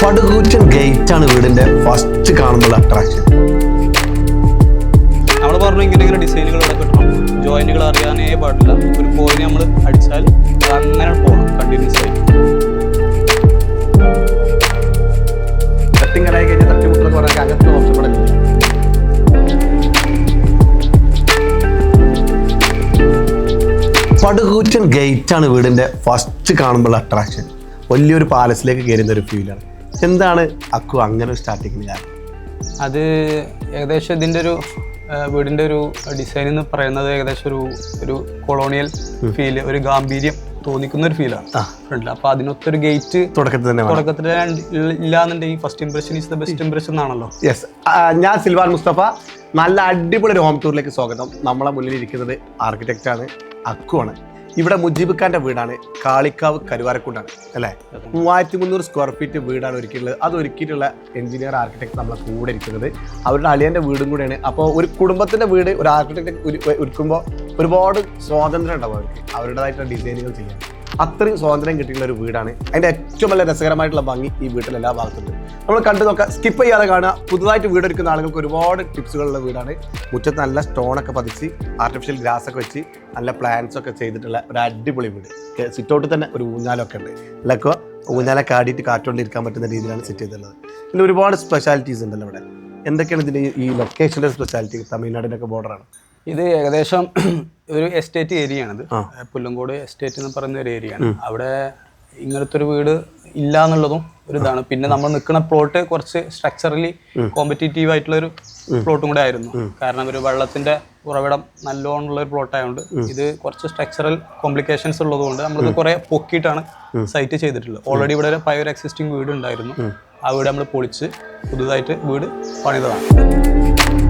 പടുകൂറ്റൻ gate ആണ് വീടിന്റെ first കാണുമ്പോൾ അട്രാക്ഷൻ നമ്മൾ പറഞ്ഞു ഇങ്ങനെ ഇങ്ങനെ ഡിസൈനുകൾ ഇവിടെ കിട്ടണം ജോയിന്റുകൾ അറിയാനേ പാടില്ല. ഒരു പോയിന്റ് നമ്മൾ അടിച്ചാൽ അങ്ങനെ പോകണം കണ്ടിന്യൂസ് ആയിട്ട്. കട്ടിങ്ങനായി കഴിഞ്ഞാൽ തട്ടിമുട്ടെന്ന് പറയാൻ അങ്ങനത്തെ ഇവിടെ പടുകൂറ്റൻ ഗേറ്റ് ആണ് വീടിന്റെ ഫസ്റ്റ് കാണുമ്പോൾ അട്രാക്ഷൻ വലിയൊരു പാലസിലേക്ക് കയറുന്ന ഒരു ഫീലാണ് എന്താണ് അക്കു അങ്ങനെ ഒരു സ്റ്റാർട്ടിങ്ങിന് കാരണം? അത് ഏകദേശം ഇതിന്റെ ഒരു വീടിന്റെ ഒരു ഡിസൈൻ എന്ന് പറയുന്നത് ഏകദേശം ഒരു ഒരു കൊളോണിയൽ ഫീൽ ഒരു ഗാംഭീര്യം തോന്നിക്കുന്ന ഒരു ഫീലാണ് ഫ്രണ്ടിൽ അപ്പോൾ അതിനൊത്തൊരു ഗേറ്റ് തുടക്കത്തിൽ തന്നെ തുടക്കത്തിൽ തുടക്കത്തിൽ ഇല്ലാന്നുണ്ടെങ്കിൽ first impression is the best impression ആണല്ലോ യെസ് ഞാൻ സിൽവാൻ മുസ്തഫ. നല്ല അടിപൊളി ഒരു ഹോം ടൂറിലേക്ക് സ്വാഗതം. നമ്മളെ മുന്നിൽ ഇരിക്കുന്നത് ആർക്കിടെക്റ്റ് ആണ്. അക്കു ആണ് ഇവിടെ മുജീബ് ഖാന്റെ വീടാണ്. കാളിക്കാവ് കരുവാരക്കുണ്ടാണ് അല്ലേ? മൂവായിരത്തി മുന്നൂറ് സ്ക്വയർ ഫീറ്റ് വീടാണ് ഒരുക്കിയിട്ടുള്ളത്. അത് ഒരുക്കിയിട്ടുള്ള എഞ്ചിനീയർ ആർക്കിടെക്ട് നമ്മളെ കൂടെ ഇരിക്കുന്നത്. അവരുടെ അളിയന്റെ വീടും കൂടെയാണ്. അപ്പോൾ ഒരു കുടുംബത്തിന്റെ വീട് ഒരു ആർക്കിടെക്ട് ഒരുക്കുമ്പോൾ ഒരുപാട് സ്വാതന്ത്ര്യം ഉണ്ടാവും അവർക്ക്. അവരുടേതായിട്ടുള്ള ഡിസൈനുകൾ ചെയ്യാൻ. അത്രയും സ്വാതന്ത്ര്യം കിട്ടിയിട്ടുള്ള ഒരു വീടാണ്. അതിന്റെ ഏറ്റവും നല്ല രസകരമായിട്ടുള്ള ഭംഗി ഈ വീട്ടിൽ എല്ലാ ഭാഗത്തുണ്ട്. നമ്മൾ കണ്ടു നോക്കാം സ്കിപ്പ് ചെയ്യാതെ കാണുക. പുതുതായിട്ട് വീടെടുക്കുന്ന ആളുകൾക്ക് ഒരുപാട് ടിപ്സുകളുള്ള വീടാണ്. മുറ്റത്ത് നല്ല സ്റ്റോണൊക്കെ പതിച്ച് ആർട്ടിഫിഷ്യൽ ഗ്രാസ് ഒക്കെ വെച്ച് നല്ല പ്ലാന്റ്സ് ഒക്കെ ചെയ്തിട്ടുള്ള ഒരു അടിപൊളി വീട്. സിറ്റൗട്ടിൽ തന്നെ ഒരു ഊഞ്ഞാലൊക്കെ ഉണ്ട്. ഇതിലൊക്കെ ഊഞ്ഞാലൊക്കെ ആടിയിട്ട് കാറ്റുകൊണ്ടിരിക്കാൻ പറ്റുന്ന രീതിയിലാണ് സെറ്റ് ചെയ്തിട്ടുള്ളത്. പിന്നെ ഒരുപാട് സ്പെഷ്യാലിറ്റീസ് ഉണ്ടല്ലോ ഇവിടെ. എന്തൊക്കെയാണ് ഇതിന്റെ ഈ- ലൊക്കേഷന്റെ സ്പെഷ്യാലിറ്റി തമിഴ്നാടിന്റെ ഒക്കെ ബോർഡറാണ് ഇത് ഏകദേശം ഒരു എസ്റ്റേറ്റ് ഏരിയ ആണിത് പുല്ലങ്കോട് എസ്റ്റേറ്റ് എന്ന് പറയുന്ന ഒരു ഏരിയ ആണ് അവിടെ ഇങ്ങനത്തെ ഒരു വീട് ഇല്ല എന്നുള്ളതും ഒരു ഇതാണ്. പിന്നെ നമ്മൾ നിൽക്കുന്ന പ്ലോട്ട് കുറച്ച് സ്ട്രക്ചറലി കോമ്പറ്റീറ്റീവ് ആയിട്ടുള്ള ഒരു പ്ലോട്ടും കൂടെ ആയിരുന്നു. കാരണം ഒരു വെള്ളത്തിന്റെ ഉറവിടം നല്ലോണമുള്ള ഒരു പ്ലോട്ട് ആയതുകൊണ്ട് ഇത് കുറച്ച് സ്ട്രക്ചറൽ കോംപ്ലിക്കേഷൻസ് ഉള്ളതുകൊണ്ട് നമ്മളിത് കുറെ പൊക്കിയിട്ടാണ് സൈറ്റ് ചെയ്തിട്ടുള്ളത്. ഓൾറെഡി ഇവിടെ ഒരു പഴയ എക്സിസ്റ്റിംഗ് വീട് ഉണ്ടായിരുന്നു ആ വീട് നമ്മൾ പൊളിച്ച് പുതുതായിട്ട് വീട് പണിതതാണ്.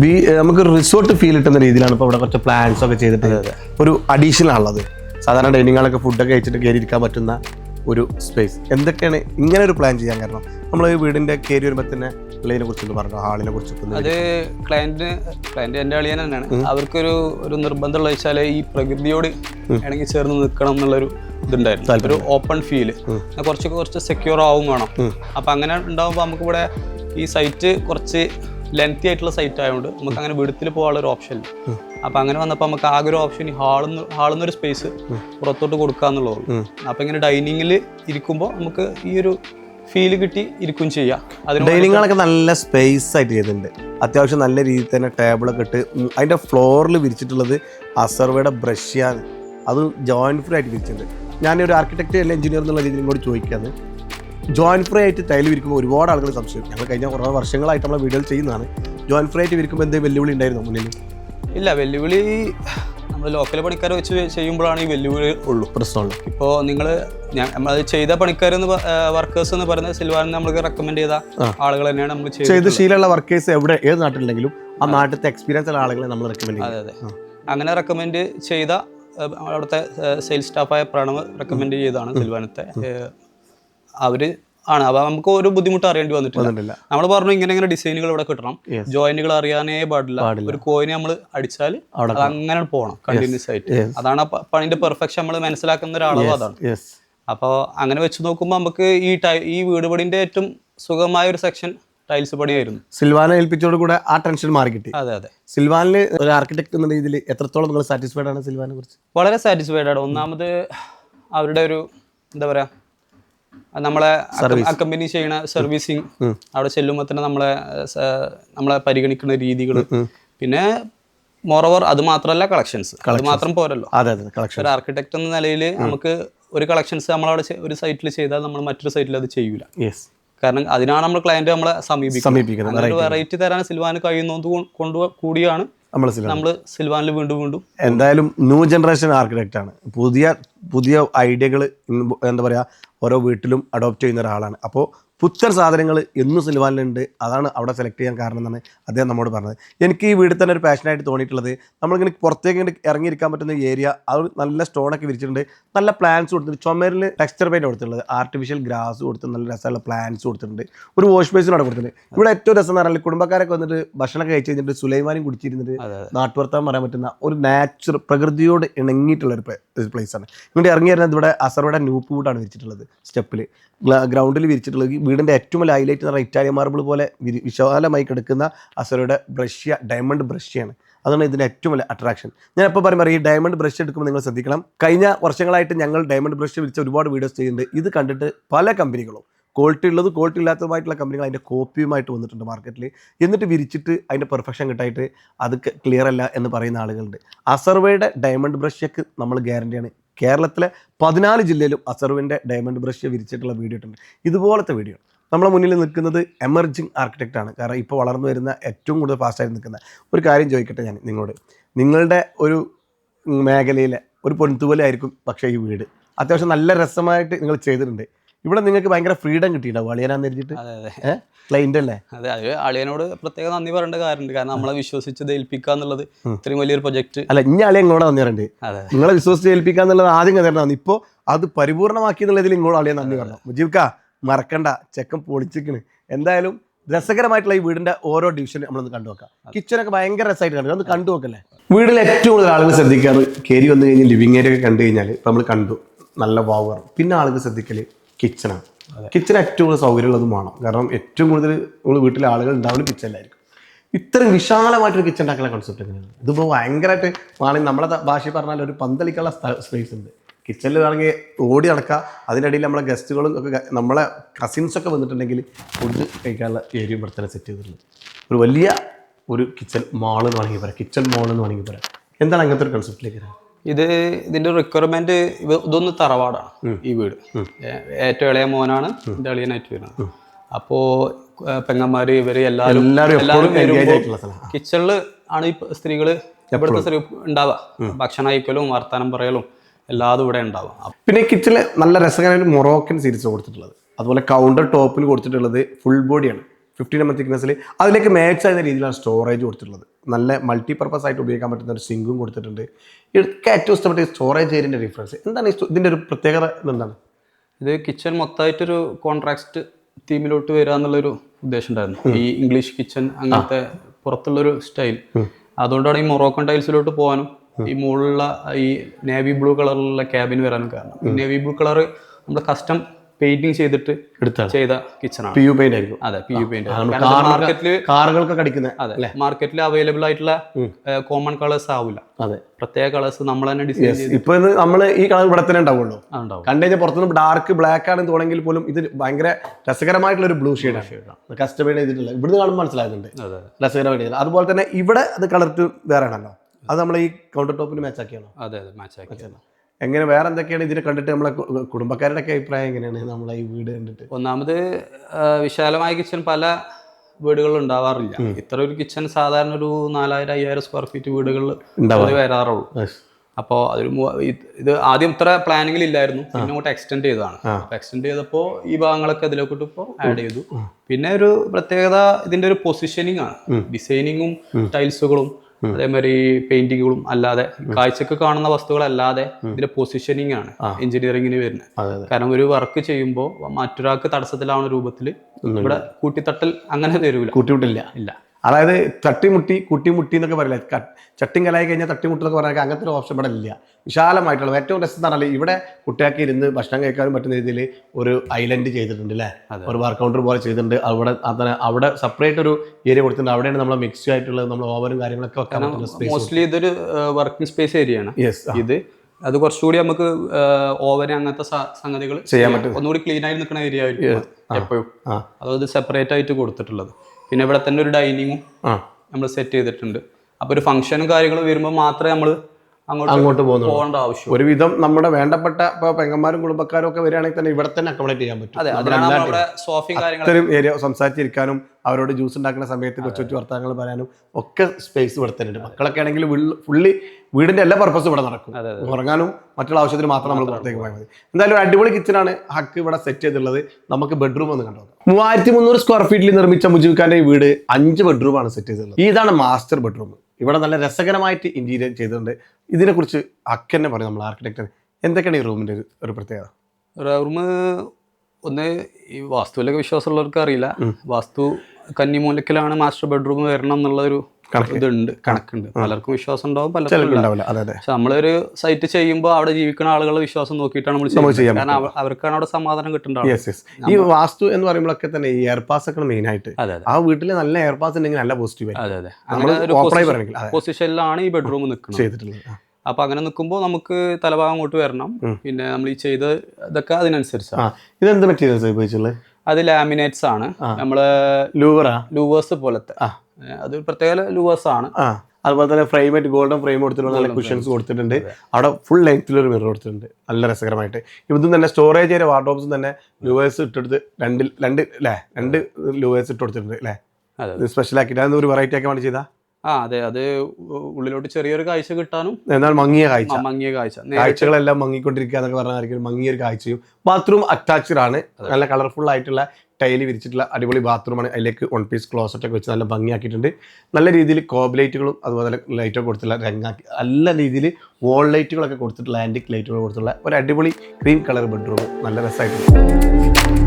ബീ നമുക്ക് റിസോർട്ട് ഫീൽ കിട്ടുന്ന രീതിയിലാണ് ഇപ്പോൾ ഇവിടെ കുറച്ച് പ്ലാൻസ് ഒക്കെ ചെയ്തിട്ട് ഒരു അഡീഷണൽ ആണുള്ളത്. സാധാരണ ഡൈനിങ് ഹാളൊക്കെ ഫുഡൊക്കെ കഴിച്ചിട്ട് കയറി ഇരിക്കാൻ പറ്റുന്ന ഒരു സ്പേസ് എന്തൊക്കെയാണ് ഇങ്ങനെ ഒരു പ്ലാൻ ചെയ്യാൻ കാരണം? നമ്മൾ ഈ വീടിന്റെ കയറി വരുമ്പോൾ തന്നെ പിള്ളേനെ കുറിച്ചൊന്ന് പറഞ്ഞു ഹാളിനെ കുറിച്ചൊക്കെ അത് ക്ലയന്റിന് ക്ലയന്റ് എന്റെ അളിയൻ തന്നെയാണ്. അവർക്കൊരു ഒരു നിർബന്ധമുള്ള വെച്ചാൽ ഈ പ്രകൃതിയോട് ഇണങ്ങി ചേർന്ന് നിൽക്കണം എന്നുള്ളൊരു ഇതുണ്ടായിരുന്നു. ഒരു ഓപ്പൺ ഫീൽ കുറച്ചൊക്കെ കുറച്ച് സെക്യൂർ ആവും വേണം. അപ്പം അങ്ങനെ ഉണ്ടാകുമ്പോൾ നമുക്കിവിടെ ഈ സൈറ്റ് കുറച്ച് ലെങ്തി ആയിട്ടുള്ള സൈറ്റ് ആയതുകൊണ്ട് നമുക്ക് അങ്ങനെ വീടത്തിൽ പോകാനുള്ള ഒരു ഓപ്ഷൻ ഇല്ല. അപ്പൊ അങ്ങനെ വന്നപ്പോൾ നമുക്ക് ആകെ ഒരു ഓപ്ഷൻ ഹാളുന്ന ഹാളിന്ന് ഹാളിന്ന് ഒരു സ്പേസ് പുറത്തോട്ട് കൊടുക്കുക എന്നുള്ളതാണ് അപ്പൊ ഇങ്ങനെ ഡൈനിങ്ങിൽ ഇരിക്കുമ്പോൾ നമുക്ക് ഈ ഒരു ഫീൽ കിട്ടി ഇരിക്കും ചെയ്യാം. ഡൈനിങ്ങുകളൊക്കെ നല്ല സ്പേസ് ആയിട്ട് ചെയ്തിട്ടുണ്ട് അത്യാവശ്യം നല്ല രീതിയിൽ തന്നെ ടേബിളൊക്കെ ഇട്ട് അതിന്റെ ഫ്ലോറിൽ വിരിച്ചിട്ടുള്ളത് അസർവയുടെ ബ്രഷ് ആണ്. അത് ജോയിന്റ് ഫ്രീ ആയിട്ട് വിരിച്ചിട്ടുണ്ട്. ഞാനൊരു ആർക്കിടെക്ട് അല്ല എഞ്ചിനീയർ എന്നുള്ള രീതിയിൽ കൂടി ചോദിക്കാന്ന് ജോയിന്റ് ഫ്രൈ ആയിട്ട് ടൈൽ വിരിക്കുമ്പോൾ ഒരുപാട് ആളുകൾ സംശയം. ഞങ്ങൾ കഴിഞ്ഞ കുറേ വർഷങ്ങളായിട്ട് നമ്മളെ വീഡിയോയിൽ ചെയ്യുന്നതാണ്. ജോയിൻ ഫ്രൈ ആയിട്ട് വിരിക്കുമ്പോൾ എന്തെങ്കിലും വെല്ലുവിളി ഉണ്ടായിരുന്നു മുന്നിൽ? ഇല്ല വെല്ലുവിളി നമ്മൾ ലോക്കൽ പണിക്കാരെ വെച്ച് ചെയ്യുമ്പോഴാണ് ഈ വെല്ലുവിളി ഉള്ളൂ. പ്രശ്നമുള്ളൂ ഇപ്പോൾ നിങ്ങൾ നമ്മൾ ചെയ്ത പണിക്കാരെന്ന് വർക്കേഴ്സ് എന്ന് പറയുന്നത് സിൽവാറിന് നമ്മൾക്ക് റെക്കമെൻഡ് ചെയ്ത ആളുകൾ തന്നെയാണ് നമ്മൾ ചെയ്ത് ശീലമുള്ള വർക്കേഴ്സ് എവിടെ ഏത് നാട്ടിലുണ്ടെങ്കിലും ആ നാട്ടിലത്തെ എക്സ്പീരിയൻസ് ഉള്ള ആളുകളെ നമ്മൾ റെക്കമെൻഡ് ചെയ്യും. അതെ അതെ. അങ്ങനെ റെക്കമെൻഡ് ചെയ്ത അവിടുത്തെ സെയിൽസ് സ്റ്റാഫായ പ്രണവ് റെക്കമെൻഡ് ചെയ്തതാണ് സിൽവാനത്തെ. അവർ ആണ്. അപ്പൊ നമുക്ക് ഒരു ബുദ്ധിമുട്ട് അറിയേണ്ടി വന്നിട്ടില്ല. നമ്മൾ പറഞ്ഞു ഇങ്ങനെ ഇങ്ങനെ ഡിസൈനുകൾ ഇവിടെ കിട്ടണം. ജോയിന്റുകൾ അറിയാനേ പാടില്ല. ഒരു കോയിന് നമ്മൾ അടിച്ചാൽ അങ്ങനെ പോകണം കണ്ടിന്യൂസ് ആയിട്ട്. അതാണ് പണിന്റെ പെർഫെക്ഷൻ നമ്മൾ മനസ്സിലാക്കുന്ന ഒരു അളവ് അതാണ്. അപ്പോൾ അങ്ങനെ വെച്ച് നോക്കുമ്പോൾ നമുക്ക് ഈ ടൈ ഈ വീട് പണിന്റെ ഏറ്റവും സുഖമായ ഒരു സെക്ഷൻ ടൈൽസ് പണിയായിരുന്നു. സിൽവാന ഏൽപ്പിച്ചോട് കൂടെ ആ ടെൻഷൻ മാറി കിട്ടി. അതെ അതെ. സിൽവാനിൽ ഒരു ആർക്കിടെക്ട് എന്ന രീതിയിൽ എത്രത്തോളം നിങ്ങൾ സാറ്റിസ്ഫൈഡ് ആണ് സിൽവാനെ കുറിച്ച്? വളരെ സാറ്റിസ്ഫൈഡ് ആണ്. ഒന്നാമത് അവരുടെ ഒരു എന്താ പറയാ നമ്മളെ അക്കമ്പനി ചെയ്യണ സർവീസിങ് അവിടെ ചെല്ലുമ്പോൾ തന്നെ നമ്മളെ നമ്മളെ പരിഗണിക്കുന്ന രീതികൾ പിന്നെ മോറോവർ അത് മാത്രമല്ല കളക്ഷൻസ് അത് മാത്രം പോരല്ലോ. ഒരു ആർക്കിടെക്ട് എന്ന നിലയിൽ നമുക്ക് ഒരു കളക്ഷൻസ് നമ്മളവിടെ ഒരു സൈറ്റിൽ ചെയ്താൽ നമ്മൾ മറ്റൊരു സൈറ്റിൽ അത് ചെയ്യൂല. കാരണം അതിനാണ് നമ്മൾ ക്ലയന്റ് നമ്മളെ സമീപിക്കുന്നത്. വെറൈറ്റി തരാൻ സിൽവാന് കഴിയുന്നത് കൊണ്ട് കൂടിയാണ്. നമ്മൾ നമ്മൾ സിൽവാനിൽ വീണ്ടും വീണ്ടും എന്തായാലും ന്യൂ ജനറേഷൻ ആർക്കിടെക്റ്റ് ആണ്. പുതിയ പുതിയ ഐഡിയകൾ എന്താ പറയുക ഓരോ വീട്ടിലും അഡോപ്റ്റ് ചെയ്യുന്ന ഒരാളാണ്. അപ്പോൾ പുത്തൻ സാധനങ്ങൾ എന്നും സിൽവാനിലുണ്ട് അതാണ് അവിടെ സെലക്ട് ചെയ്യാൻ കാരണം എന്നാണ് അദ്ദേഹം നമ്മോട് പറഞ്ഞത്. എനിക്ക് ഈ വീട്ടിൽ തന്നെ ഒരു പാഷനായിട്ട് തോന്നിയിട്ടുള്ളത് നമ്മളിങ്ങനെ പുറത്തേക്ക് ഇങ്ങോട്ട് ഇറങ്ങിയിരിക്കാൻ പറ്റുന്ന ഏരിയ അത് നല്ല സ്റ്റോണൊക്കെ വിരിച്ചിട്ടുണ്ട്. നല്ല പ്ലാന്റ്സ് കൊടുത്തിട്ടുണ്ട്. ചുമരിൽ ടെക്സ്ചർ പെയിന്റ് കൊടുത്തിട്ടുള്ളത്. ആർട്ടിഫിഷ്യൽ ഗ്രാസ് കൊടുത്ത് നല്ല രസമുള്ള പ്ലാന്റ്സ് കൊടുത്തിട്ടുണ്ട്. ഒരു വാഷ് ബേസിനും അവിടെ കൊടുത്തിട്ടുണ്ട്. ഇവിടെ ഏറ്റവും രസം എന്ന് പറഞ്ഞാൽ കുടുംബക്കാരൊക്കെ വന്നിട്ട് ഭക്ഷണം കഴിച്ച് കഴിഞ്ഞിട്ട് സുലൈമാനും കുടിച്ചിരുന്നിട്ട് നാട്ടുവർത്താൻ പറയാൻ പറ്റുന്ന ഒരു നാച്ചുറൽ പ്രകൃതിയോട് ഇണങ്ങിയിട്ടുള്ള ഒരു പ്ലേസ് ആണ്. ഇങ്ങോട്ട് ഇറങ്ങി വരുന്നത് ഇവിടെ അസറുടെ നൂപ്പ് കൂട്ടാണ് വിരിച്ചിട്ടുള്ളത്. സ്റ്റെപ്പിൽ ഗ്രൗണ്ടിൽ വിരിച്ചിട്ടുള്ളത്. വീടിന്റെ ഏറ്റവും വലിയ ഹൈലൈറ്റ് എന്ന് പറഞ്ഞാൽ ഇറ്റാലിയൻ മാർബിൾ പോലെ വിശാലമായി കിടക്കുന്ന അസുരയുടെ ബ്രഷ്യ ഡയമണ്ട് ബ്രഷ്യാണ്. അതാണ് ഇതിന്റെ ഏറ്റവും വലിയ അട്രാക്ഷൻ ഞാൻ എപ്പോൾ പറയുമ്പോൾ ഈ ഡയമണ്ട് ബ്രഷ് എടുക്കുമ്പോൾ നിങ്ങൾ ശ്രദ്ധിക്കണം. കഴിഞ്ഞ വർഷങ്ങളായിട്ട് ഞങ്ങൾ ഡയമണ്ട് ബ്രഷ് വിളിച്ച ഒരുപാട് വീഡിയോസ് ചെയ്യുന്നുണ്ട്. ഇത് കണ്ടിട്ട് പല കമ്പനികളും ക്വാളിറ്റി ഉള്ളത് ക്വാളിറ്റി ഇല്ലാത്തതുമായിട്ടുള്ള കമ്പനികൾ അതിന്റെ കോപ്പിയുമായിട്ട് വന്നിട്ടുണ്ട് മാർക്കറ്റിൽ എന്നിട്ട് വിരിച്ചിട്ട് അതിന്റെ പെർഫെക്ഷൻ കിട്ടായിട്ട് അത് ക്ലിയർ അല്ല എന്ന് പറയുന്ന ആളുകളുണ്ട്. അസർവയുടെ ഡയമണ്ട് ബ്രഷൊക്കെ നമ്മൾ ഗ്യാരണ്ടിയാണ് കേരളത്തിലെ പതിനാല് ജില്ലയിലും അസർവിന്റെ ഡയമണ്ട് ബ്രഷ് വിരിച്ചിട്ടുള്ള വീഡിയോ ഉണ്ട് ഇതുപോലത്തെ വീഡിയോ നമ്മളെ മുന്നിൽ നിൽക്കുന്നത് എമർജിങ് ആർക്കിടെക്റ്റ് ആണ്. കാരണം ഇപ്പോൾ വളർന്നു വരുന്ന ഏറ്റവും കൂടുതൽ ഫാസ്റ്റായി നിൽക്കുന്ന ഒരു കാര്യം ചോദിക്കട്ടെ ഞാൻ നിങ്ങളോട്. നിങ്ങളുടെ ഒരു മേഖലയിലെ ഒരു പൊൻതുവലായിരിക്കും പക്ഷേ ഈ വീട്. അത്യാവശ്യം നല്ല രസമായിട്ട് നിങ്ങൾ ചെയ്തിട്ടുണ്ട്. ഇവിടെ നിങ്ങൾക്ക് ഭയങ്കര ഫ്രീഡം കിട്ടിയിട്ടുണ്ടാവും അളിയനാന്ന് എഴുതിയിട്ട്. അതെ അതെ. അല്ലേ? അതെ അത് അളിയനോട് പ്രത്യേകം നന്ദി പറയേണ്ട കാര്യമുണ്ട്. കാരണം നമ്മളെ വിശ്വസിച്ച് ഏൽപ്പിക്കുക എന്നുള്ളത് ഇത്രയും വലിയൊരു പ്രൊജക്ട് അല്ല ഇനി അളിയ ഇങ്ങോട്ട് നന്ദി പറയണ്ടേ അതെ. നിങ്ങളെ വിശ്വസിച്ച് ഏൽപ്പിക്കുക എന്നുള്ളത് ആദ്യം തരണം ഇപ്പോൾ അത് പരിപൂർണമാക്കി എന്നുള്ളതിൽ ഇങ്ങോട്ട് അളിയ നന്ദി പറഞ്ഞു മുജീബ്ക്ക മറക്കണ്ട. ചെക്കൻ പൊളിച്ചിക്കണ്. എന്തായാലും രസകരമായിട്ടുള്ള ഈ വീടിന്റെ ഓരോ ഡിവിഷൻ നമ്മളൊന്ന് കണ്ടു നോക്കാം. കിച്ചണൊക്കെ ഭയങ്കര രസമായിട്ട് കണ്ടു. ഒന്ന് കണ്ടു നോക്കല്ലേ? വീട്ടിൽ ഏറ്റവും കൂടുതൽ ആളുകൾ ശ്രദ്ധിക്കാറ് കയറി വന്നു കഴിഞ്ഞാൽ ലിവിങ് ഏരിയ ഒക്കെ കണ്ടു കഴിഞ്ഞാൽ നമ്മൾ കണ്ടു. നല്ല വാവർ പിന്നെ ആളുകൾ ശ്രദ്ധിക്കൽ കിച്ചണാണ് കിച്ചൺ ഏറ്റവും കൂടുതൽ സൗകര്യമുള്ളതും വേണം. കാരണം ഏറ്റവും കൂടുതൽ നമ്മൾ വീട്ടിലെ ആളുകൾ ഉണ്ടാവുന്ന കിച്ചണിലായിരിക്കും ഇത്രയും വിശാലമായിട്ടൊരു കിച്ചൺ ഉണ്ടാക്കുന്ന കോൺസെപ്റ്റ് എങ്ങനെയാണ്? ഇതിപ്പോൾ ഭയങ്കരമായിട്ട് വേണമെങ്കിൽ നമ്മുടെ ഭാഷയിൽ പറഞ്ഞാൽ ഒരു പന്തളിക്കുള്ള സ്പേസ് ഉണ്ട്. കിച്ചണിൽ വേണമെങ്കിൽ ഓടി നടക്കുക അതിനിടയിൽ നമ്മളെ ഗസ്റ്റുകളും ഒക്കെ നമ്മളെ കസിൻസ് ഒക്കെ വന്നിട്ടുണ്ടെങ്കിൽ ഫുഡ് കഴിക്കാനുള്ള ഏരിയ ഇവിടെ തന്നെ സെറ്റ് ചെയ്തിട്ടുണ്ട്. ഒരു വലിയ ഒരു കിച്ചൺ മാൾ എന്ന് വേണമെങ്കിൽ പറയാം. കിച്ചൺ മാൾ എന്ന് വേണമെങ്കിൽ പറയാം. എന്താണ് അങ്ങനത്തെ ഒരു കൺസെപ്റ്റിലേക്ക് വരാം ഇത് ഇതിന്റെ റിക്വയർമെന്റ് ഇതൊന്ന് തറവാടാണ് ഈ വീട്. ഏറ്റവും ഇളയ മോനാണ് എന്റെ അളിയനായിട്ട് വരുന്നത്. അപ്പോ പെങ്ങന്മാര് ഇവർ എല്ലാവരും എല്ലാവരും കിച്ചണിൽ ആണ് ഈ സ്ത്രീകൾ ഇവിടുത്തെ സ്ത്രീ ഉണ്ടാവുക ഭക്ഷണം കഴിക്കലും വർത്താനം പറയലും എല്ലാതും ഇവിടെ ഉണ്ടാവുക പിന്നെ കിച്ചണിൽ നല്ല രസകരമായിട്ട് മൊറോക്കൻ സീരീസ് കൊടുത്തിട്ടുള്ളത്. അതുപോലെ കൗണ്ടർ ടോപ്പിൽ കൊടുത്തിട്ടുള്ളത് ഫുൾ ബോഡിയാണ് ഫിഫ്റ്റീൻ എം എം തിക്നെസ്സിൽ അതിലേക്ക് മാച്ച് ആയിരുന്ന രീതിയിലാണ് സ്റ്റോറേജ് കൊടുത്തിട്ടുള്ളത്. നല്ല മൾട്ടി പർപ്പസ് ആയിട്ട് ഉപയോഗിക്കാൻ പറ്റുന്ന ഒരു സിങ്കും കൊടുത്തിട്ടുണ്ട്. ഇതൊക്കെ ഏറ്റവും ഇഷ്ടപ്പെട്ട സ്റ്റോറേജ് ഏരിയന്റെ ഡിഫറൻസ് എന്താണ് ഇതിന്റെ ഒരു പ്രത്യേകത എന്താണ്? ഇത് കിച്ചൺ മൊത്തമായിട്ടൊരു കോൺട്രാക്ട് തീമിലോട്ട് വരിക എന്നുള്ളൊരു ഉദ്ദേശം ഉണ്ടായിരുന്നു ഈ ഇംഗ്ലീഷ് കിച്ചൺ അങ്ങനത്തെ പുറത്തുള്ളൊരു സ്റ്റൈൽ അതുകൊണ്ടാണ് ഈ മൊറോക്കൺ ടൈൽസിലോട്ട് പോകാനും ഈ മുകളിലുള്ള ഈ നേവി ബ്ലൂ കളറിലുള്ള ക്യാബിൻ വരാനും കാരണം. നേവി ബ്ലൂ കളർ നമ്മൾ കസ്റ്റം പെയിന്റിങ് ചെയ്തിട്ട് ചെയ്ത ചെയ്ത ആണ്. പി യു പെയിന്റ് ആയിരിക്കും. അതെ പി യു പെയിന്റ് മാർക്കറ്റിൽ കാറുകൾക്കൊക്കെ അടിക്കുന്ന അതെ മാർക്കറ്റിൽ അവൈലബിൾ ആയിട്ടുള്ള കോമൺ കളേഴ്സ് ആവില്ല അതെ. പ്രത്യേക കളേഴ്സ് നമ്മൾ തന്നെ ഡിസൈൻ ഇപ്പൊ നമ്മൾ ഈ കളർ ഇവിടെ തന്നെ ഉണ്ടാവുള്ളൂ. കണ്ടുകഴിഞ്ഞാൽ പുറത്തുനിന്ന് ഡാർക്ക് ബ്ലാക്ക് ആണെന്ന് തോന്നെങ്കിൽ പോലും ഇത് ഭയങ്കര രസകരമായിട്ടുള്ള ഒരു ബ്ലൂ ഷെയ്ഡാണ് കസ്റ്റമൈഡ് ചെയ്തിട്ടുള്ള ഇവിടുന്ന് കാണുമ്പോൾ മനസ്സിലാകുന്നുണ്ട്. രസകരമായിട്ട് അതുപോലെ തന്നെ ഇവിടെ അത് കളർ വേറെ ആണല്ലോ. അത് നമ്മൾ ഈ കൗണ്ടർ ടോപ്പിന് മാച്ച് ആക്കിയാണോ? അതെ അതെ മാച്ച് ആക്കി. എങ്ങനെ വേറെ എന്തൊക്കെയാണ് ഇതിനെ കണ്ടിട്ട് നമ്മളെ കുടുംബക്കാരുടെ ഒക്കെ അഭിപ്രായം എങ്ങനെയാണ് നമ്മളെ ഈ വീട് കണ്ടിട്ട്? ഒന്നാമത് വിശാലമായ കിച്ചൺ പല വീടുകളിൽ ഉണ്ടാവാറില്ല. ഇത്ര ഒരു കിച്ചൺ സാധാരണ ഒരു നാലായിരം അയ്യായിരം സ്ക്വയർ ഫീറ്റ് വീടുകളിൽ. വരാറുള്ളൂ. അപ്പോൾ അതൊരു ഇത് ആദ്യം ഇത്ര പ്ലാനിങ്ങിൽ ഇല്ലായിരുന്നു. പിന്നെ അങ്ങോട്ട് എക്സ്റ്റെൻഡ് ചെയ്തതാണ്. എക്സ്റ്റെൻഡ് ചെയ്തപ്പോൾ ഈ ഭാഗങ്ങളൊക്കെ ഇതിലോട്ട് ഇപ്പോൾ ആഡ് ചെയ്തു. പിന്നെ ഒരു പ്രത്യേകത ഇതിന്റെ ഒരു പൊസിഷനിങ് ആണ്. ഡിസൈനിങ്ങും ടൈൽസുകളും അതേമാതിരി പെയിന്റിങ്ങുകളും അല്ലാതെ കാഴ്ചക്ക് കാണുന്ന വസ്തുക്കളല്ലാതെ ഇതിന്റെ പൊസിഷനിങ് ആണ് എഞ്ചിനീയറിംഗിന് വരുന്നത്. കാരണം ഒരു വർക്ക് ചെയ്യുമ്പോൾ മറ്റൊരാൾക്ക് തടസ്സത്തിലാവുന്ന രൂപത്തിൽ ഇവിടെ കൂട്ടിത്തട്ടൽ അങ്ങനെ തരൂല കൂട്ടിവിട്ടില്ല ഇല്ല. അതായത് ചട്ടിമുട്ടി കുട്ടിമുട്ടി എന്നൊക്കെ പറയില്ല? ചട്ടിയും കലായി കഴിഞ്ഞാൽ തട്ടിമുട്ടി എന്നൊക്കെ പറഞ്ഞാൽ അങ്ങനത്തെ ഒരു ഓപ്ഷൻ ഇവിടെ ഇല്ല. വിശാലമായിട്ടുള്ള ഏറ്റവും രസം എന്ന് പറഞ്ഞാൽ ഇവിടെ കുട്ടികൾക്ക് ഇരുന്ന് ഭക്ഷണം കഴിക്കാനും പറ്റുന്ന രീതിയിൽ ഒരു ഐലൻഡ് ചെയ്തിട്ടുണ്ട് അല്ലേ? ഒരു വർക്ക് കൗണ്ടർ പോലെ ചെയ്തിട്ടുണ്ട്. അവിടെ അവിടെ സെപ്പറേറ്റ് ഒരു ഏരിയ കൊടുത്തിട്ടുണ്ട്. അവിടെയാണ് നമ്മൾ മിക്സ് ആയിട്ടുള്ളത്. നമ്മൾ ഓവനും കാര്യങ്ങളൊക്കെ വെക്കാൻ പറ്റുന്ന മോസ്റ്റ്ലി ഇതൊരു വർക്കിംഗ് സ്പേസ് ഏരിയ ആണ്. യെസ് ഇത് അത് കുറച്ചുകൂടി നമുക്ക് ഓവൻ അങ്ങനത്തെ സംഗതികൾ ചെയ്യാൻ പറ്റും. ഒന്നുകൂടി ക്ലീൻ ആയി നിൽക്കുന്ന ഏരിയ ആയിരിക്കും എപ്പോഴും. അതായത് സെപ്പറേറ്റ് ആയിട്ട് കൊടുത്തിട്ടുള്ളത്. പിന്നെ ഇവിടെ തന്നെ ഒരു ഡൈനിങ്ങും നമ്മൾ സെറ്റ് ചെയ്തിട്ടുണ്ട്. അപ്പോൾ ഒരു ഫംഗ്ഷനും കാര്യങ്ങളും വരുമ്പോൾ മാത്രമേ നമ്മൾ അങ്ങോട്ട് പോകേണ്ട ആവശ്യം ഒരുവിധം നമ്മുടെ വേണ്ടപ്പെട്ട ഇപ്പൊ പെങ്ങന്മാരും കുടുംബക്കാരും ഒക്കെ വരികയാണെങ്കിൽ തന്നെ ഇവിടെ തന്നെ അക്കോമഡേറ്റ് ചെയ്യാൻ പറ്റും. അതെ നമ്മുടെ അതിനാണ് എല്ലാ നമ്മുടെ സോഫയും കാര്യങ്ങളും ഇത്തരം ഏരിയ സംസാരിച്ചിരിക്കാനും അവരോട് ജ്യൂസ് ഉണ്ടാക്കുന്ന സമയത്ത് കൊച്ചു കൊച്ചു വർത്തമാനങ്ങൾ പറയാനും ഒക്കെ സ്പേസ് ഇവിടെ തന്നെ ഉണ്ട്. മക്കളൊക്കെ ആണെങ്കിൽ ഫുള്ളി വീടിന്റെ എല്ലാ പർപ്പസും ഇവിടെ നടക്കും. ഉറങ്ങാനും മറ്റുള്ള ആവശ്യത്തിന് മാത്രം നമ്മൾ പുറത്തേക്ക് പോയാൽ മതി. എന്തായാലും ഒരു അടിപൊളി കിച്ചണാണ് ഹക്ക് ഇവിടെ സെറ്റ് ചെയ്തിട്ടുള്ളത്. നമുക്ക് ബെഡ്റൂം ഒന്ന് കണ്ടു മൂവായിരത്തി മുന്നൂറ് സ്ക്വയർ ഫീറ്റിൽ നിർമ്മിച്ച മുജീബ് ഈ വീട് അഞ്ച് ബെഡ്റൂമാണ് സെറ്റ് ചെയ്തിട്ടുള്ളത്. ഇതാണ് മാസ്റ്റർ ബെഡ്റൂം ഇവിടെ നല്ല രസകരമായിട്ട് ഇന്റീരിയർ ചെയ്തിട്ടുണ്ട്. ഇതിനെക്കുറിച്ച് അക്കന്നെ പറയും നമ്മൾ ആർക്കിടെക്ടർ എന്തൊക്കെയാണ് ഈ റൂമിന്റെ ഒരു- ഒരു പ്രത്യേകത റൂം ഒന്ന് ഈ വാസ്തുവിലൊക്കെ വിശ്വാസമുള്ളവർക്ക് അറിയില്ല. വാസ്തു കന്നിമൂലക്കിലാണ് മാസ്റ്റർ ബെഡ്റൂം വരണം എന്നുള്ളൊരു ഇതുണ്ട് കണക്കുണ്ട്. പലർക്കും വിശ്വാസം ഉണ്ടാവും പലർക്കും. ഉണ്ടാവില്ല പക്ഷെ നമ്മളൊരു സൈറ്റ് ചെയ്യുമ്പോൾ അവിടെ ജീവിക്കുന്ന ആളുകളുടെ വിശ്വാസം നോക്കിയിട്ടാണ് നമ്മൾ ചെയ്യുന്നത്. കാരണം അവ- അവർക്കാണ് അവിടെ സമാധാനം യെസ് ഈ വാസ്തു എന്ന് പറയുമ്പോഴൊക്കെ തന്നെ ഈ എയർപാസ് ഒക്കെ മെയിൻ ആയിട്ട്. ആ വീട്ടിൽ നല്ല എയർപാസ് ഉണ്ടെങ്കിൽ നല്ല പോസിറ്റീവ് അതെ അതെ. അങ്ങനെ പൊസിഷനിലാണ് ഈ ബെഡ്റൂം നിൽക്കുന്നത് ചെയ്തിട്ടുള്ളത്. അപ്പൊ അങ്ങനെ നിൽക്കുമ്പോൾ നമുക്ക് തലഭാഗം അങ്ങോട്ട് വരണം. പിന്നെ നമ്മൾ ഈ ചെയ്ത ഇതൊക്കെ അതിനനുസരിച്ചാണ് ഇതെന്ത് മെറ്റീരിയൽസ് ഉപയോഗിച്ചുള്ളത്? അത് ലാമിനേറ്റ്സ് ആണ്. നമ്മൾ ലൂവറാ ലൂവേഴ്സ് പോലത്തെ. ആ. ഏ, അത് പ്രത്യേക ലൂവേഴ്സ് ആണ് അതുപോലെ തന്നെ ഫ്രെയിമായിട്ട് ഗോൾഡൻ ഫ്രെയിം കൊടുത്തിട്ടുണ്ട് നല്ല കുഷൻസ് കൊടുത്തിട്ടുണ്ട്. അവിടെ ഫുൾ ലെങ്ത്തിൽ ഒരു മിറർ കൊടുത്തിട്ടുണ്ട്. നല്ല രസകരമായിട്ട്. ഇതും തന്നെ സ്റ്റോറേജ് ചെയ്ത വാർഡ്രോബ്സും തന്നെ ലൂവേഴ്സ് ഇട്ടെടുത്ത് രണ്ട് രണ്ട് അല്ലേ രണ്ട് ലൂവേഴ്സ് ഇട്ട് കൊടുത്തിട്ടുണ്ട് അല്ലേ സ്പെഷ്യൽ ആക്കിയിട്ട് ഒരു വെറൈറ്റി ആക്കി വേണ്ടി ചെയ്താ? ആ അതെ. അത് ഉള്ളിലോട്ട് ചെറിയൊരു കാഴ്ച കിട്ടാനും എന്നാൽ മങ്ങിയ കാഴ്ച. മങ്ങിയ കാഴ്ച. കാഴ്ചകളെല്ലാം മങ്ങിക്കൊണ്ടിരിക്കുക എന്നൊക്കെ പറഞ്ഞാൽ മങ്ങിയൊരു കാഴ്ചയും ബാത്റൂം അറ്റാച്ച്ഡ് ആണ്. നല്ല കളർഫുൾ ആയിട്ടുള്ള ടൈൽ വിരിച്ചിട്ടുള്ള അടിപൊളി ബാത്റൂമാണ് അതിലേക്ക് വൺ പീസ് ക്ലോസറ്റൊക്കെ വെച്ച് നല്ല ഭംഗിയാക്കിയിട്ടുണ്ട്. നല്ല രീതിയിൽ കോബ് അതുപോലെ ലൈറ്റൊക്കെ കൊടുത്തുള്ള രംഗാക്കി നല്ല രീതിയിൽ വോൾ ലൈറ്റുകളൊക്കെ കൊടുത്തിട്ടുള്ള ആന്റിക് ലൈറ്റുകൾ കൊടുത്തുള്ള ഒരു അടിപൊളി ക്രീം കളർ ബെഡ്റൂം നല്ല രസമായിട്ടുണ്ട്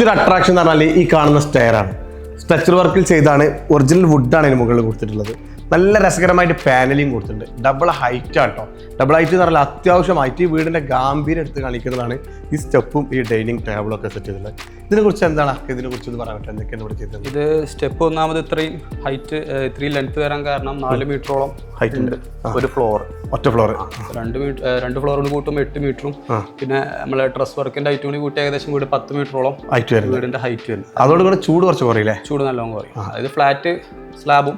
മറ്റൊരു അട്രാക്ഷൻ എന്ന് പറഞ്ഞാൽ ഈ കാണുന്ന സ്റ്റെയർ ആണ്. സ്ട്രക്ചർ വർക്കിൽ ചെയ്താണ് ഒറിജിനൽ വുഡാണ് ഇതിന് മുകളിൽ കൊടുത്തിട്ടുള്ളത്. നല്ല രസകരമായിട്ട് പാനലിങ് കൊടുത്തിട്ടുണ്ട്. ഡബിൾ ഹൈറ്റ് ആട്ടോ ഡബിൾ ഹൈറ്റ് എന്ന് പറഞ്ഞാൽ അത്യാവശ്യമായിട്ട് ഈ വീടിന്റെ ഗാംഭീര്യം എടുത്ത് കാണിക്കുന്നതാണ് ഈ സ്റ്റെപ്പും ഈ ഡൈനിങ് ടേബിളും ഒക്കെ സെറ്റ് ചെയ്തിട്ടുള്ളത്. ഇതിനെ കുറിച്ച് എന്താണ്? ഇതിനെ കുറിച്ച് ഒന്ന് പറയാൻ പറ്റും എന്തൊക്കെയാണ് ഇവിടെ ചെയ്തത് ഇത് സ്റ്റെപ്പ് ഒന്നാമത് ഇത്രയും ഹൈറ്റ് ഇത്രയും ലെങ്ത് വരാൻ കാരണം നാല് മീറ്ററോളം ഹൈറ്റ് ഉണ്ട്. ഒരു ഫ്ലോർ ഒറ്റ ഫ്ലോർ രണ്ട് മീറ്റർ രണ്ട് ഫ്ലോറോട് കൂട്ടുമ്പോൾ എട്ട് മീറ്ററും പിന്നെ നമ്മളെ ഡ്രസ് വർക്കിന്റെ ഹൈറ്റ് കൂടി കൂട്ടി ഏകദേശം വീട് പത്ത് മീറ്ററോളം ഹൈറ്റ് വരുന്നത്. വീടിന്റെ ഹൈറ്റ് വരും അതോട് കൂടെ ചൂട് കുറച്ച് കുറയില്ലേ? ചൂട് നല്ലോണം കുറയും. അതായത് ഫ്ലാറ്റ് സ്ലാബും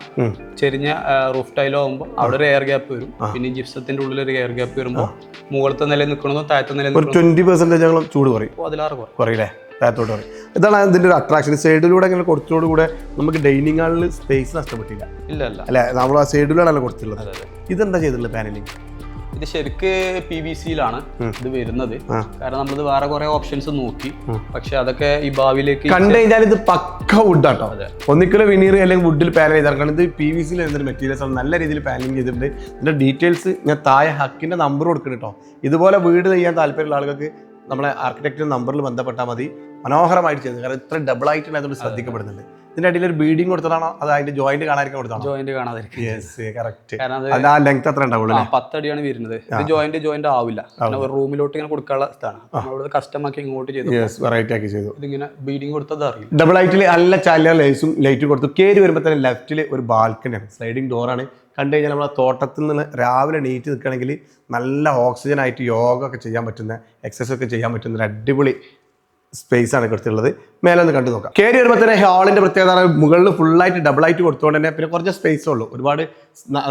ചെരിഞ്ഞ റൂഫ് ടൈലോ ആകുമ്പോൾ അവിടെ ഒരു എയർ ഗ്യാപ്പ് വരും. പിന്നെ ജിപ്സത്തിന്റെ ഉള്ളിൽ ഒരു എയർ ഗ്യാപ്പ് വരുമ്പോൾ മുകളിലത്തെ നില നിൽക്കണമെന്നോ താഴത്തെ നില ഒരു ട്വന്റി പെർസെന്റേജ് ഞങ്ങൾ ചൂട് കുറയും. അതിലാറ് കുറയും. കുറയില്ലേ? താഴത്തോട്ട് കുറയും. ഇതാണ് ഇതിന്റെ ഒരു അട്രാക്ഷൻ സൈഡിലൂടെ ഇങ്ങനെ കൊടുത്തതോട് കൂടെ നമുക്ക് ഡൈനിങ് ഹാളിൽ സ്പേസ് നഷ്ടപ്പെട്ടില്ല. ഇല്ല അല്ല? നമ്മൾ ആ സൈഡിലൂടെയാണ് കൊടുത്തിട്ടുള്ളത്. ഇതെന്താ ചെയ്തിട്ടുള്ളത്? പാനലിംഗ് ഇത് ശരിക്ക് പി വി സിയിലാണ് ഇത് വരുന്നത്. കാരണം നമ്മളിത് വേറെ കുറെ ഓപ്ഷൻസ് നോക്കി. പക്ഷെ അതൊക്കെ ഈ ഭാവിയിലേക്ക് കണ്ടു കഴിഞ്ഞാൽ ഇത് പക്ക വുഡാട്ടോ ആട്ടോ. ഒന്നിക്കലും വിനീർ അല്ലെങ്കിൽ വുഡിൽ പാനൽ ചെയ്താൽ കാരണം ഇത് പി വി സിയിൽ വരുന്നൊരു മെറ്റീരിയൽസ് ആണ് നല്ല രീതിയിൽ പാനലിംഗ് ചെയ്തിട്ടുണ്ട്. ഇതിന്റെ ഡീറ്റെയിൽസ് ഞാൻ താഴെ ഹക്കിന്റെ നമ്പർ കൊടുക്കണം കേട്ടോ ഇതുപോലെ വീട് ചെയ്യാൻ താല്പര്യമുള്ള ആളുകൾക്ക് നമ്മളെ ആർക്കിടെക്റ്റ് നമ്പറിൽ ബന്ധപ്പെട്ടാൽ മതി. മനോഹരമായിട്ട് ചെയ്തത് കാരണം ഇത്ര ഡബിൾ ആയിട്ടാണ് അതുകൊണ്ട് ശ്രദ്ധിക്കപ്പെടുന്നുണ്ട്. ഇതിന്റെ അടിയിൽ ഒരു ബീഡിങ് കൊടുത്തതാണോ അത് അതിന്റെ ജോയിന്റ് കാണാതിരിക്കാൻ ജോയിന്റ് കാണാതിരിക്കും ആ ലെങ്ത് അത്ര ഉണ്ടാവുള്ളൂ പത്തടിയാണ് വരുന്നത്. ഇത് ജോയിന്റ് ജോയിന്റ് ആവില്ല. ഒരു റൂമിലോട്ട് ഇങ്ങനെ കൊടുക്കാനുള്ള സ്ഥലമാണ് കസ്റ്റം ആക്കി ഇങ്ങോട്ട് ചെയ്തു. വെറൈറ്റി ആക്കി ചെയ്തു. ഇതിങ്ങനെ ബീഡിങ് കൊടുത്തത് അറിയില്ല. ഡബിൾ ഹൈറ്റിൽ നല്ല ചാലിയ ലൈസും ലൈറ്റ് കൊടുത്തു. കയറി വരുമ്പോൾ തന്നെ ലെഫ്റ്റിൽ ഒരു ബാൽക്കണിയാണ് സ്ലൈഡിംഗ് ഡോറാണ് കണ്ടു കഴിഞ്ഞാൽ നമ്മളെ തോട്ടത്തിൽ നിന്ന് രാവിലെ നീറ്റ് നിൽക്കുകയാണെങ്കിൽ നല്ല ഓക്സിജൻ ആയിട്ട് യോഗ ഒക്കെ ചെയ്യാൻ പറ്റുന്ന എക്സസൈസ് ഒക്കെ ചെയ്യാൻ പറ്റുന്ന ഒരു അടിപൊളി സ്പേസ് ആണ് കൊടുത്തിട്ടുള്ളത്. മേലെ ഒന്ന് കണ്ടു നോക്കാം. കയറി വരുമ്പോൾ തന്നെ ഹാളിന്റെ പ്രത്യേകത മുകളിൽ ഫുള്ളായിട്ട് ഡബിൾ ആയിട്ട് കൊടുത്തുകൊണ്ട് തന്നെ പിന്നെ കുറച്ച് സ്പേസ് ഉള്ളൂ. ഒരുപാട്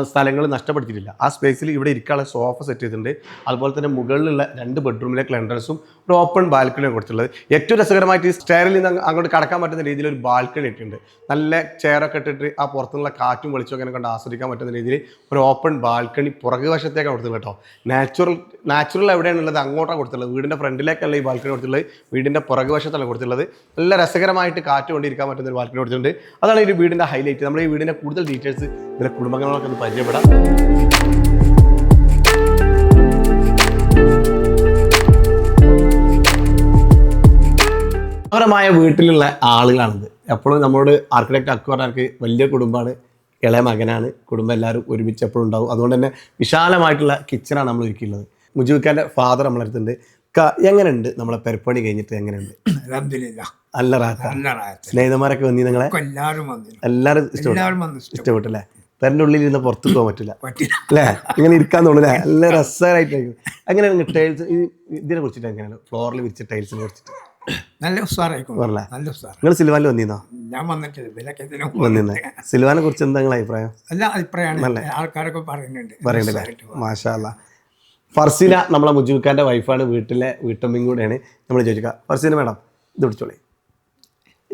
സ്ഥലങ്ങൾ നഷ്ടപ്പെടുത്തിയിട്ടില്ല. ആ സ്പേസിൽ ഇവിടെ ഇരിക്കാനുള്ള സോഫ സെറ്റ് ചെയ്തിട്ടുണ്ട്. അതുപോലെ തന്നെ മുകളിലുള്ള രണ്ട് ബെഡ്റൂമിലെ ക്ലണ്ടേഴ്സും ഒരു ഓപ്പൺ ബാൽക്കണിയാണ് കൊടുത്തിട്ടുള്ളത്. ഏറ്റവും രസകരമായിട്ട് ഈ സ്റ്റെയറിൽ നിന്ന് അങ്ങോട്ട് കടക്കാൻ പറ്റുന്ന രീതിയിൽ ഒരു ബാൽക്കണി ഇട്ടിട്ടുണ്ട്. നല്ല ചെയറൊക്കെ ഇട്ടിട്ട് ആ പുറത്തുനിന്നുള്ള കാറ്റും വെളിച്ചും ഒക്കെ കണ്ട് ആസ്വദിക്കാൻ പറ്റുന്ന രീതിയിൽ ഒരു ഓപ്പൺ ബാൽക്കണി പുറകു വശത്തേക്കാണ് കൊടുത്തിട്ടുള്ളത് കേട്ടോ. നാച്ചുറൽ നാച്ചുറൽ എവിടെയാണുള്ളത് അങ്ങോട്ടാണ് കൊടുത്തിട്ടുള്ളത്. വീടിന്റെ ഫ്രണ്ടിലേക്കല്ല ഈ ബാൽക്കണി കൊടുത്തിട്ടുള്ളത്. വീടിന്റെ പുറകു വശത്താണ് കൊടുത്തിട്ടുള്ളത്. നല്ല രസകരമായിട്ട് കാറ്റ് കൊണ്ടിരിക്കാൻ പറ്റുന്ന ഒരു ബാൽക്കണി കൊടുത്തിട്ടുണ്ട്. അതാണ് ഈ വീടിന്റെ ഹൈലൈറ്റ് നമ്മൾ ഈ വീടിന്റെ കൂടുതൽ ഡീറ്റെയിൽസ് ഇതിലെ കുടുംബങ്ങളൊക്കെ ഒന്ന് പരിചയപ്പെടാം. മനോഹരമായ വീട്ടിലുള്ള ആളുകളാണിത്. എപ്പോഴും നമ്മളോട് ആർക്കിടെക്ട് പറഞ്ഞാൽ വലിയ കുടുംബമാണ് ഇളയ മകനാണ്. കുടുംബം എല്ലാവരും ഒരുമിച്ച് എപ്പോഴും ഉണ്ടാവും. അതുകൊണ്ട് തന്നെ വിശാലമായിട്ടുള്ള കിച്ചണാണ് നമ്മൾ ഒരുക്കിയിട്ടുള്ളത്. മുജീബ് ഫാദർ നമ്മളടുത്തുണ്ട് എങ്ങനെയുണ്ട്? നമ്മളെ പെരപ്പണി കഴിഞ്ഞിട്ട് എങ്ങനെയുണ്ട്. നല്ല. സ്നേഹിതന്മാരൊക്കെ വന്നി നിങ്ങളെ? എല്ലാവരും എല്ലാവരും ഇഷ്ടപ്പെട്ടു? അല്ലേ പെരന്റെ ഉള്ളിൽ ഇരുന്ന് പുറത്തു പോകാൻ പറ്റില്ല. അല്ലേ? ഇങ്ങനെ ഇരിക്കാൻ തോന്നുന്നു നല്ല രസകരമായിട്ടായിരിക്കും അങ്ങനെയാണ് ടൈൽസ് ഇതിനെ കുറിച്ചിട്ട് എങ്ങനെയാണ്? ഫ്ലോറിൽ വിരിച്ച ടൈൽസിനെ കുറിച്ചിട്ട്. നല്ല നല്ല നിങ്ങൾ സിൽവാനിൽ വന്നിരുന്നോ ഞാൻ വന്നിട്ടില്ല. വന്നിരുന്നേ സിൽവാനെ കുറിച്ച് എന്താ നിങ്ങളെ അഭിപ്രായം? അല്ല അഭിപ്രായമാണ്. ആൾക്കാരൊക്കെ പറയുന്നുണ്ട്. വാ. മാഷാല്ല ഫർസീന നമ്മളെ മുജീബ് വൈഫാണ് വീട്ടിലെ വീട്ടമ്മയും കൂടെയാണ്. നമ്മൾ ചോദിക്കുക ഫർസീന മേഡം ഇത് പിടിച്ചോളി.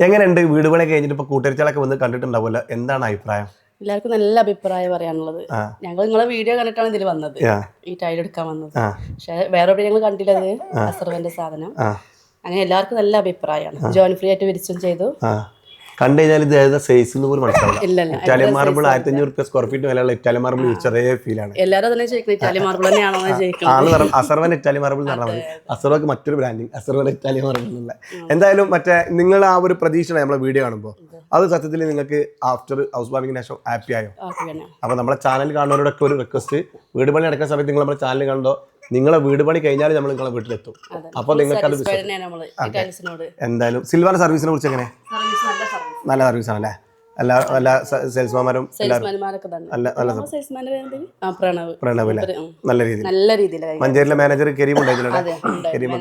എങ്ങനെയുണ്ട്? വീട് പണി കഴിഞ്ഞിട്ട് ഇപ്പോൾ കൂട്ടരിച്ചാളൊക്കെ വന്ന് കണ്ടിട്ടുണ്ടാവുമല്ലോ. എന്താണ് അഭിപ്രായം? എല്ലാവർക്കും നല്ല അഭിപ്രായം പറയാനുള്ളത്. ഞങ്ങൾ നിങ്ങളെ വീഡിയോ കണ്ടിട്ടാണ് ഇതിൽ വന്നത്. ഈ ടൈൽ എടുക്കാൻ വന്നത്. പക്ഷെ വേറെ എവിടെ ഞങ്ങൾ കണ്ടില്ലത് അസർവന്റെ സാധനം. അങ്ങനെ എല്ലാവർക്കും നല്ല അഭിപ്രായമാണ്. ജോയിൻ ഫ്രീ ആയിട്ട് വിരിച്ചും ചെയ്തു. കണ്ടു കഴിഞ്ഞാൽ ഇത് ഏതാ സൈസ് എന്ന് പോലും മനസ്സിലാവില്ല. ഇറ്റാലിയൻ മാർബിൾ ആയിരത്തി അഞ്ഞൂറ് റുപ്യ സ്ക്വയർ ഫീറ്റ് വിലയുള്ള ഇറ്റാലിയൻ മാർബിൾ ചെറിയ ഫീലാണ് എല്ലാവരും അസർവൻ ഇറ്റാലിയൻ മാർബിൾ എന്ന് പറഞ്ഞാൽ മതി. അസർവക്ക് മറ്റൊരു ബ്രാൻഡിങ് അസർവൻ ഇറ്റാലിയൻ മാർബിൾ എന്നുള്ള എന്തായാലും മറ്റേ നിങ്ങൾ ആ ഒരു പ്രതീക്ഷ നമ്മളെ വീഡിയോ കാണുമ്പോൾ അത് സത്യത്തിൽ നിങ്ങൾക്ക് ആഫ്റ്റർ ഹൗസ് വാമിങ്ങിന് ശേഷം ഹാപ്പി ആയോ? അപ്പൊ നമ്മളെ ചാനൽ കാണുന്നവരോടൊക്കെ ഒരു റിക്വസ്റ്റ് വീട് പണി നടക്കുന്ന സമയത്ത് നിങ്ങൾ നമ്മുടെ ചാനൽ കാണുമ്പോൾ നിങ്ങളെ വീട് പണി കഴിഞ്ഞാൽ നമ്മൾ നിങ്ങളെ വീട്ടിലെത്തും. അപ്പോൾ നിങ്ങൾക്ക് അത്. എന്തായാലും സിൽവാന സർവീസിനെ കുറിച്ച് എങ്ങനെ നല്ല സർവീസ് ആണല്ലേ എല്ലാ എല്ലാ സെയിൽസ്മാന്റെ പ്രണവ്. നല്ല രീതിയിൽ. നല്ല രീതിയിൽ മഞ്ചേരിയിലെ മാനേജർ കരീം ഉണ്ടായിരുന്നില്ലേ. കരീം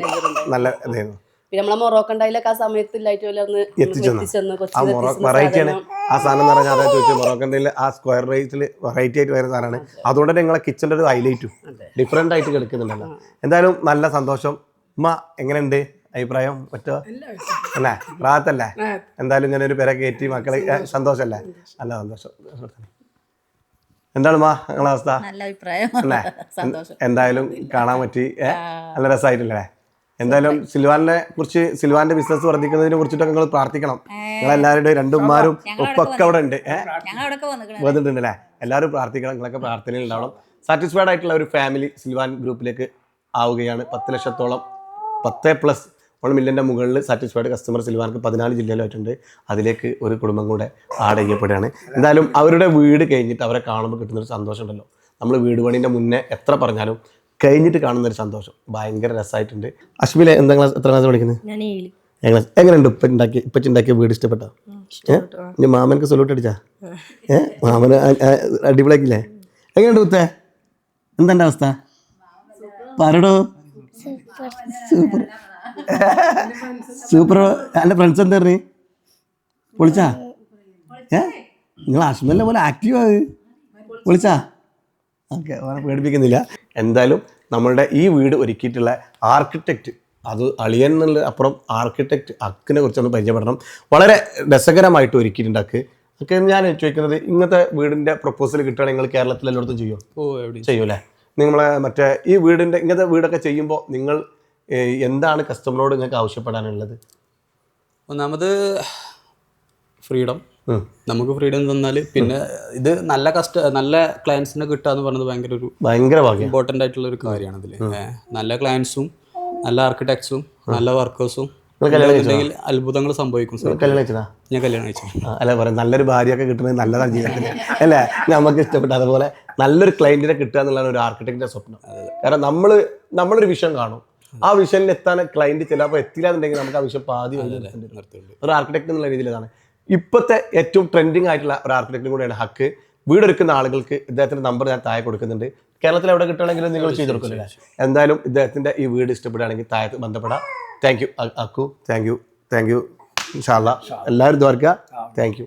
നല്ല ഇതായിരുന്നു. പിന്നെ നമ്മളെ മൊറോക്കൻ ടൈലൊക്കെ ആ സമയത്ത് ലൈറ്റ് വല്ലർന്ന് എത്തിച്ചെന്ന്. എത്തിച്ചെന്ന് ആ സാധനം. ആ സ്ക്വയർ റേറ്റിൽ വെറൈറ്റി ആയിട്ട് വരുന്ന സാധനമാണ്. അതുകൊണ്ട് തന്നെ നിങ്ങളെ കിച്ചന്റെ ഒരു ഹൈലൈറ്റും ഡിഫറെന്റ് ആയിട്ട് കിടക്കുന്നുണ്ടല്ലോ. എന്തായാലും നല്ല സന്തോഷം. ഉമ്മ എങ്ങനെയുണ്ട് അഭിപ്രായം? പറ്റുമോ അല്ലേ? റാത്തല്ലേ എന്തായാലും ഇങ്ങനെ ഒരു പേരെ കയറ്റി മക്കളെ സന്തോഷല്ലേ സന്തോഷമല്ലേ? നല്ല സന്തോഷം. എന്താണ് മാ നിങ്ങളെ അവസ്ഥ? നല്ല അഭിപ്രായം. അല്ലേ? സന്തോഷം. എന്തായാലും കാണാൻ പറ്റി. നല്ല രസമായിട്ടില്ലേ? എന്തായാലും സിൽവാനെ കുറിച്ച് സിൽവാന്റെ ബിസിനസ് വർദ്ധിക്കുന്നതിനെ കുറിച്ചിട്ടൊക്കെ നിങ്ങൾ പ്രാർത്ഥിക്കണം. നിങ്ങൾ എല്ലാവരുടെയും രണ്ടുമാരും ഒപ്പൊക്കെ അവിടെ ഉണ്ട്. വന്നിട്ടുണ്ടല്ലേ വന്നിട്ടുണ്ട് അല്ലേ എല്ലാവരും പ്രാർത്ഥിക്കണം. നിങ്ങളൊക്കെ പ്രാർത്ഥനയിൽ ഉണ്ടാവണം സാറ്റിസ്ഫൈഡ് ആയിട്ടുള്ള ഒരു ഫാമിലി സിൽവാൻ ഗ്രൂപ്പിലേക്ക് ആവുകയാണ്. പത്ത് ലക്ഷത്തോളം പത്ത് പ്ലസ് വൺ മില്യന്റെ മുകളിൽ സാറ്റിസ്ഫൈഡ് കസ്റ്റമർ സിൽവാർക്ക് പതിനാല് ജില്ലയിലായിട്ടുണ്ട്. അതിലേക്ക് ഒരു കുടുംബം കൂടെ ആഡ് ചെയ്യപ്പെടുകയാണ് എന്തായാലും അവരുടെ വീട് കഴിഞ്ഞിട്ട് അവരെ കാണുമ്പോൾ കിട്ടുന്നൊരു സന്തോഷമുണ്ടല്ലോ. നമ്മൾ വീട് പണീന്റെ മുന്നേ എത്ര പറഞ്ഞാലും കഴിഞ്ഞിട്ട് കാണുന്ന ഒരു സന്തോഷം. ഭയങ്കര രസമായിട്ടുണ്ട് അശ്മിലെ എന്താ ക്ലാസ് എത്ര ക്ലാസ് പഠിക്കുന്നത്? ഞാൻ ഏഴ് ഞങ്ങൾ എങ്ങനെയുണ്ട് ഇപ്പം ഉണ്ടാക്കി ഇപ്പം ഉണ്ടാക്കിയ വീട് ഇഷ്ടപ്പെട്ട? ഏഹ് മാമനക്ക് സൊല്യൂട്ട് അടിച്ചാ? ഏഹ് മാമന് ആ- ആ അടിപൊളിയാക്കില്ലേ എങ്ങനെയുണ്ട് കുത്തേ എന്താ അവസ്ഥ? പറടോ സൂപ്പർ. സൂപ്പർ. എന്റെ ഫ്രണ്ട്സ് എന്താ പറഞ്ഞു? പൊളിച്ചാ ഏ? നിങ്ങൾ അശ്മലിനെ പോലെ ആക്റ്റീവ് ആവ്. വിളിച്ചാ? ഓക്കെ അവനെ പേടിപ്പിക്കുന്നില്ല. എന്തായാലും നമ്മളുടെ ഈ വീട് ഒരുക്കിയിട്ടുള്ള ആർക്കിടെക്റ്റ് അത് അളിയൻ എന്നുള്ള അപ്പുറം ആർക്കിടെക്റ്റ് അക്കിനെ കുറിച്ചൊന്ന് പരിചയപ്പെടണം. വളരെ രസകരമായിട്ട് ഒരുക്കിയിട്ടുണ്ട് അക്ക്. ഒക്കെ ഞാൻ ചോദിക്കുന്നത് ഇങ്ങനത്തെ വീടിന്റെ പ്രപ്പോസൽ കിട്ടുകയാണെങ്കിൽ നിങ്ങൾ കേരളത്തിൽ എല്ലായിടത്തും ചെയ്യും? ഓ എവിടെ ചെയ്യൂലേ നിങ്ങളെ മറ്റേ ഈ വീടിന്റെ ഇങ്ങനത്തെ വീടൊക്കെ ചെയ്യുമ്പോൾ നിങ്ങൾ എന്താണ് കസ്റ്റമറോട് നിങ്ങൾക്ക് ആവശ്യപ്പെടാനുള്ളത്? ഒന്നാമത് ഫ്രീഡം. നമുക്ക് ഫ്രീഡം തന്നാൽ പിന്നെ ഇത് നല്ല കസ്റ്റ നല്ല ക്ലയൻസിനെ കിട്ടുക എന്ന് പറയുന്നത് ഭയങ്കര ഒരു ഭയങ്കര ഇമ്പോർട്ടന്റ് ആയിട്ടുള്ള ഒരു കാര്യമാണ് ഇതിൽ നല്ല ക്ലയൻസും നല്ല ആർക്കിടെക്ട്സും നല്ല വർക്കേഴ്സും അത്ഭുതങ്ങൾ സംഭവിക്കും സർ. കല്യാണം കഴിച്ചതാ? ഞാൻ കല്യാണം കഴിച്ചു. അല്ല പറയാം നല്ലൊരു ഭാര്യയൊക്കെ കിട്ടുന്നത് നല്ലതാണ് ജീവിതത്തിൽ അല്ലേ? നമുക്ക് ഇഷ്ടപ്പെട്ട അതുപോലെ നല്ലൊരു ക്ലയന്റിനെ കിട്ടുക എന്നുള്ളതാണ് ഒരു ആർക്കിടെക്റ്റിന്റെ സ്വപ്നം. കാരണം നമ്മൾ നമ്മളൊരു വിഷൻ കാണും. ആ വിഷനിൽ എത്താൻ ക്ലയന്റ് ചിലപ്പോൾ എത്തില്ല എന്നുണ്ടെങ്കിൽ നമുക്ക് ആ വിഷൻ പാതി ഒരു ആർക്കിടെക്ട് എന്നുള്ള രീതിയിൽ ഇതാണ് ഇപ്പോഴത്തെ ഏറ്റവും ട്രെൻഡിങ് ആയിട്ടുള്ള ഒരു ആർക്കിടെക്റ്റും കൂടെയാണ് ഹക്ക്. വീടൊരുക്കുന്ന ആളുകൾക്ക് ഇദ്ദേഹത്തിന്റെ നമ്പർ ഞാൻ താഴെ കൊടുക്കുന്നുണ്ട്. കേരളത്തിൽ എവിടെ കിട്ടണമെങ്കിലും നിങ്ങൾ ചെയ്തു കൊടുക്കുന്നില്ല എന്തായാലും ഇദ്ദേഹത്തിന്റെ ഈ വീട് ഇഷ്ടപ്പെടുകയാണെങ്കിൽ താഴെ ബന്ധപ്പെടാം. Thank you Akku. Thank you thank you ഇൻഷാല്ല എല്ലാവരും ദ്വാരക്ക താങ്ക് യു